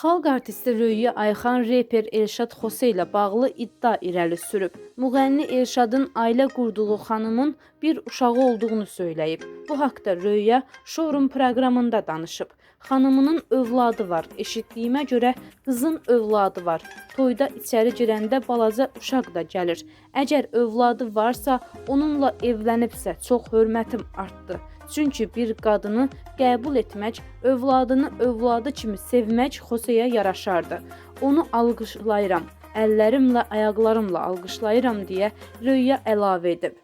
Xalq artisti Röyyə Ayxan reper Elşad Xose ilə bağlı iddia irəli sürüb. Müğənni Elşadın ailə qurduğu xanımın bir uşağı olduğunu söyləyib. Bu haqqda Röyyə showroom proqramında danışıb. Xanımının övladı var. Eşitdiyimə görə qızın övladı var. Toyda içəri girəndə balaca uşaq da gəlir. Əgər övladı varsa, onunla evlənibsə çox hörmətim artdı. Çünki bir qadını qəbul etmək, övladını övladı kimi sevmək Xoseyə yaraşardı. Onu alqışlayıram. Əllərimlə, ayaqlarımla alqışlayıram deyə Röyyə əlavə edib.